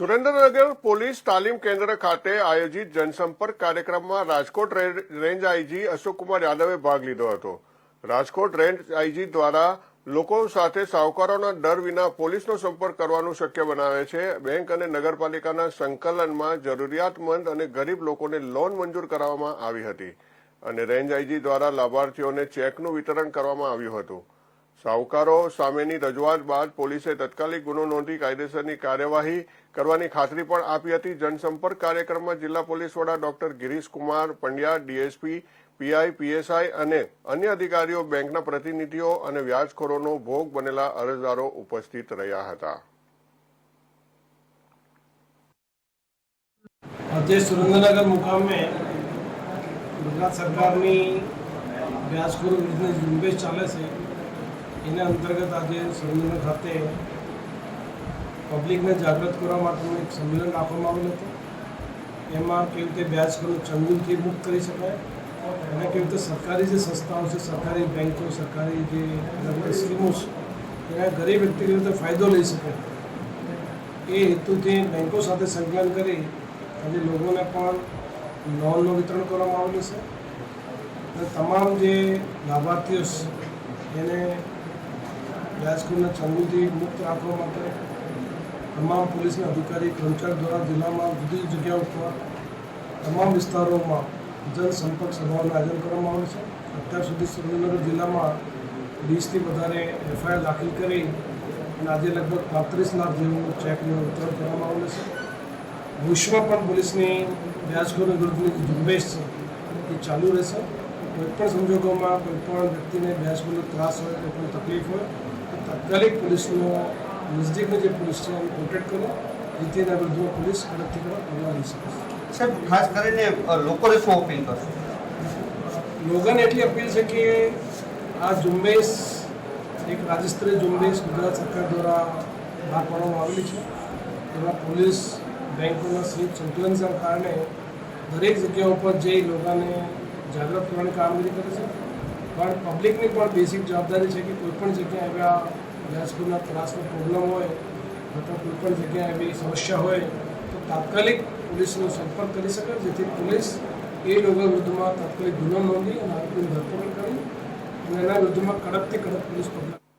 Surendranagar police તાલીમ કેન્દ્ર ખાતે આયોજિત જનસંપર્ક કાર્યક્રમમાં રાજકોટ રેન્જ આઈજી અશોકકુમાર યાદવે ભાગ લીધો હતો. રાજકોટ રેન્જ આઈજી દ્વારા લોકો સાથે સાવકારોના ડર વિના પોલીસનો સંપર્ક કરવાનું શક્ય બનાવે છે. બેંક અને નગરપાલિકાના સંકલનમાં જરૂરિયાતમંદ અને ગરીબ લોકોને લોન મંજૂર કરવામાં આવી હતી અને રેન્જ આઈજી દ્વારા લાભાર્થીઓને ચેકનું વિતરણ કરવામાં આવ્યું હતું. સાહુકારો સામેની રજૂઆત બાદ પોલીસે તત્કાલિક ગુનો નોંધી કાયદેસરની કાર્યવાહી કરવાની ખાતરી પણ આપી હતી. જનસંપર્ક કાર્યક્રમમાં જિલ્લા પોલીસ વડા doctor Girish Kumar Pandya, DSP, PI, PSI અને અન્ય અધિકારીઓ, બેંકના પ્રતિનિધિઓ અને વ્યાજખોરોનો ભોગ બનેલા અરજદારો ઉપસ્થિત રહ્યા હતા. આજે સુરેન્દ્રનગર મુકામે ગુજરાત સરકારની વ્યાજખોર ઝુંબેશ ચાલે છે. એના અંતર્ગત આજે સંમેલન ખાતે પબ્લિકને જાગૃત કરવા માટેનું એક સંમેલન આપવામાં આવેલું હતું. એમાં કેવી રીતે વ્યાજખોરને ચંગુલથી મુક્ત કરી શકાય અને કેવી રીતે સરકારી જે સંસ્થાઓ છે, સરકારી બેન્કો સરકારી જે અલગ સ્કીમો છે, એના ગરીબ વ્યક્તિ કેવી રીતે ફાયદો લઈ શકે. એ હેતુથી બેન્કો સાથે સંકલન કરી આજે લોકોને પણ લોનનું વિતરણ કરવામાં આવેલું છે. અને તમામ જે લાભાર્થીઓ છે, એને વ્યાજખોરના ચંગુલથી મુક્ત રાખવા માટે તમામ પોલીસના અધિકારી, કર્મચારી દ્વારા જિલ્લામાં જુદી જગ્યા જગ્યાઓ પર તમામ વિસ્તારોમાં જનસંપર્ક સભાઓનું આયોજન કરવામાં આવ્યું છે. અત્યાર સુધી સુરેન્દ્રનગર જિલ્લામાં વીસથી વધારે એફઆઈઆર દાખલ કરી અને આજે લગભગ પાંત્રીસ લાખ જેવું ચેકનું વિતરણ કરવામાં આવેલું છે. ભવિષ્યમાં પણ પોલીસની વ્યાજખોરી વિરુદ્ધની ઝુંબેશ છે એ ચાલુ રહેશે. કોઈપણ સંજોગોમાં કોઈપણ વ્યક્તિને વ્યાજખોરીનો ત્રાસ હોય કોઈ તકલીફ હોય તાત્કાલિક પોલીસનો નજદીકની જે પોલીસ છે એને કોન્ટેક્ટ કરો. જેથી એના વિરુદ્ધમાં પોલીસ કડક પગલાં લઈ શકે સાહેબ ખાસ કરીને લોકોને શું અપીલ કરશો? લોકોને એટલી અપીલ છે કે આ ઝુંબેશ એક રાજ્યસ્તરીય ઝુંબેશ ગુજરાત સરકાર દ્વારા બહાર પાડવામાં આવેલી છે. એમાં પોલીસ બેંકોના સહિત સંકલનના કારણે દરેક જગ્યાઓ પર જઈ લોકોને જાગૃત કરવાની કામગીરી કરે છે પણ પબ્લિકની પણ બેસિક જવાબદારી છે કે કોઈપણ જગ્યાએ એવા વ્યાજખોરના ત્રાસનો પ્રોબ્લેમ હોય, અથવા કોઈપણ જગ્યાએ એવી સમસ્યા હોય, તો તાત્કાલિક પોલીસનો સંપર્ક કરી શકે, જેથી પોલીસ એ લોકો વિરુદ્ધમાં તાત્કાલિક ગુનો નોંધી અને આરોપીની ધરપકડ કરી અને એના વિરુદ્ધમાં કડકથી કડક પોલીસ પગલાં